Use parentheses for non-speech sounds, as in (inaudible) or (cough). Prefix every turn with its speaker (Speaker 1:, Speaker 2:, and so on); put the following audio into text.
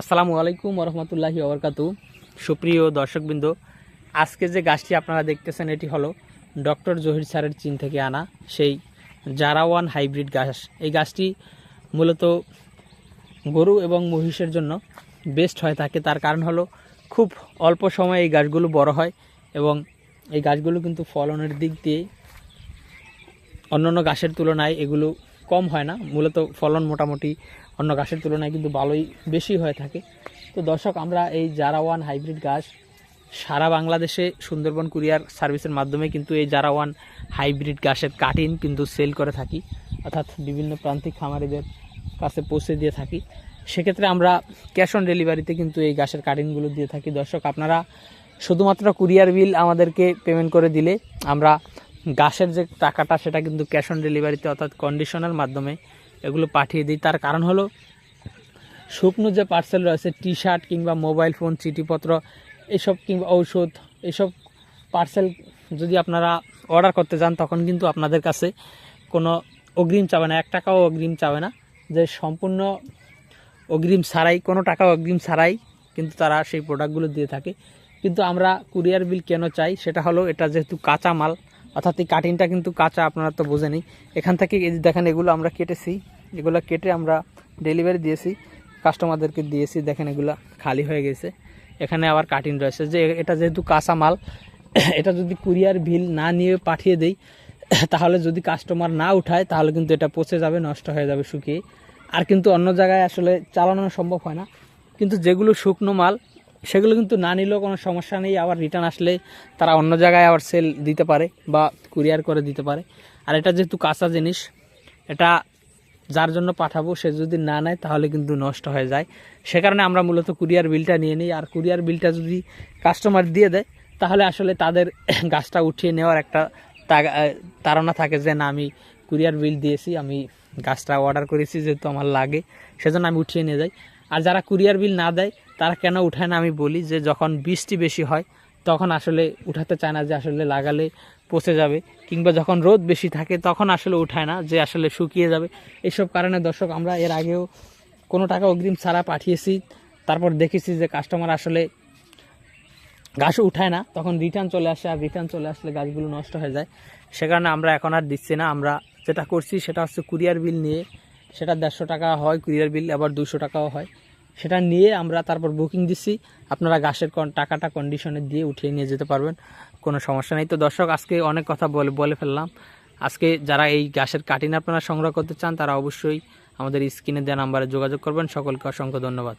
Speaker 1: আসসালামু আলাইকুম রহমতুল্লাহি ওবরকাতু সুপ্রিয় দর্শকবৃন্দ, আজকে যে গাছটি আপনারা দেখতেছেন, এটি হলো ডক্টর জহির স্যারের চীন থেকে আনা সেই জারাওয়ান হাইব্রিড গাছ। এই গাছটি মূলত গরু এবং মহিষের জন্য বেস্ট হয়ে থাকে। তার কারণ হলো খুব অল্প সময়ে এই গাছগুলো বড় হয় এবং এই গাছগুলো কিন্তু ফলনের দিক দিয়ে অন্যান্য গাছের তুলনায় এগুলো কম হয় না। মূলত ফলন মোটামুটি অন্য গাছের তুলনায় কিন্তু ভালোই বেশি হয়ে থাকে। তো দর্শক, আমরা এই জারাওয়ান হাইব্রিড গাছ সারা বাংলাদেশে সুন্দরবন কুরিয়ার সার্ভিসের মাধ্যমে কিন্তু এই জারাওয়ান হাইব্রিড গাছের কাটিং কিন্তু সেল করে থাকি, অর্থাৎ বিভিন্ন প্রান্তিক খামারিদের কাছে পৌঁছে দিয়ে থাকি। সেক্ষেত্রে আমরা ক্যাশ অন ডেলিভারিতে কিন্তু এই গাছের কাটিংগুলো দিয়ে থাকি। দর্শক, আপনারা শুধুমাত্র কুরিয়ার বিল আমাদেরকে পেমেন্ট করে দিলে আমরা গাছের যে টাকাটা সেটা কিন্তু ক্যাশ অন ডেলিভারিতে, অর্থাৎ কন্ডিশনের মাধ্যমে এগুলো পাঠিয়ে দিই। তার কারণ হলো, শুকনো যে পার্সেল রয়েছে টি শার্ট কিংবা মোবাইল ফোন চিঠিপত্র, এসব কিংবা ঔষধ, এসব পার্সেল যদি আপনারা অর্ডার করতে যান, তখন কিন্তু আপনাদের কাছে কোনো অগ্রিম চাবে না, এক টাকাও অগ্রিম চাবে না। যে সম্পূর্ণ অগ্রিম ছাড়াই, কোনো টাকা অগ্রিম ছাড়াই কিন্তু তারা সেই প্রোডাক্টগুলো দিয়ে থাকে। কিন্তু আমরা কুরিয়ার বিল কেন চাই? সেটা হলো, এটা যেহেতু কাঁচা মাল অর্থাৎ এই কাটিংটা কিন্তু কাঁচা, আপনারা তো বোঝেনি এখান থেকে দেখেন, এগুলো আমরা কেটেছি। এগুলো কেটে আমরা ডেলিভারি দিয়েছি। কাস্টমারদেরকে দিয়েছি, দেখেন এগুলো খালি হয়ে গেছে। এখানে আবার কাটিং রয়েছে। যে এটা যেহেতু কাঁচা মাল (coughs) এটা যদি কুরিয়ার বিল না নিয়ে পাঠিয়ে দেই, (coughs) তাহলে যদি কাস্টমার না উঠায়, তাহলে কিন্তু এটা পচে যাবে, নষ্ট হয়ে যাবে, শুকিয়ে। আর কিন্তু অন্য জায়গায় আসলে চালানো সম্ভব হয় না। কিন্তু যেগুলো শুকনো মাল, সেগুলো কিন্তু না নিলেও কোনো সমস্যা নেই। আবার রিটার্ন আসলে তারা অন্য জায়গায় আবার সেল দিতে পারে বা কুরিয়ার করে দিতে পারে। আর এটা যেহেতু কাঁচা জিনিস, এটা যার জন্য পাঠাবো, সে যদি না নেয় তাহলে কিন্তু নষ্ট হয়ে যায়। সে কারণে আমরা মূলত কুরিয়ার বিলটা নিয়ে নিই। আর কুরিয়ার বিলটা যদি কাস্টমার দিয়ে দেয়, তাহলে আসলে তাদের (coughs) গাছটা উঠিয়ে নেওয়ার একটা তাড়না থাকে যে, না, আমি কুরিয়ার বিল দিয়েছি, আমি গাছটা অর্ডার করেছি, যেহেতু আমার লাগে, সেজন্য আমি উঠিয়ে নিয়ে যাই। আর যারা কুরিয়ার বিল না দেয়, তারা কেন উঠায় না? আমি বলি যে, যখন বৃষ্টি বেশি হয় তখন আসলে উঠাতে চায় না যে আসলে লাগালে পচে যাবে, কিংবা যখন রোদ বেশি থাকে তখন আসলে উঠায় না যে আসলে শুকিয়ে যাবে। এইসব কারণে দর্শক, আমরা এর আগেও কোনো টাকা অগ্রিম ছাড়া পাঠিয়েছি। তারপর দেখেছি যে কাস্টমার আসলে গাছ উঠায় না, তখন রিটার্ন চলে আসে আর রিটার্ন চলে আসলে গাছগুলো নষ্ট হয়ে যায়। সে কারণে আমরা এখন আর দিচ্ছি না। আমরা যেটা করছি সেটা হচ্ছে কুরিয়ার বিল নিয়ে, সেটা দেড়শো টাকা হয়, কুরিয়ার বিল আবার দুশো টাকাও হয়। সেটা নিয়ে আমরা তারপর বুকিং দিচ্ছি। আপনারা গাছের টাকাটা কন্ডিশনে দিয়ে উঠিয়ে নিয়ে যেতে পারবেন। কোনো সমস্যা নেই। তো দর্শক, আজকে অনেক কথা বলে বলে ফেললাম। আজকে যারা এই গাছের কাটিন আপনারা সংগ্রহ করতে চান, তারা অবশ্যই আমাদের স্ক্রিনে দেওয়া নাম্বারে যোগাযোগ করবেন। সকলকে অসংখ্য ধন্যবাদ।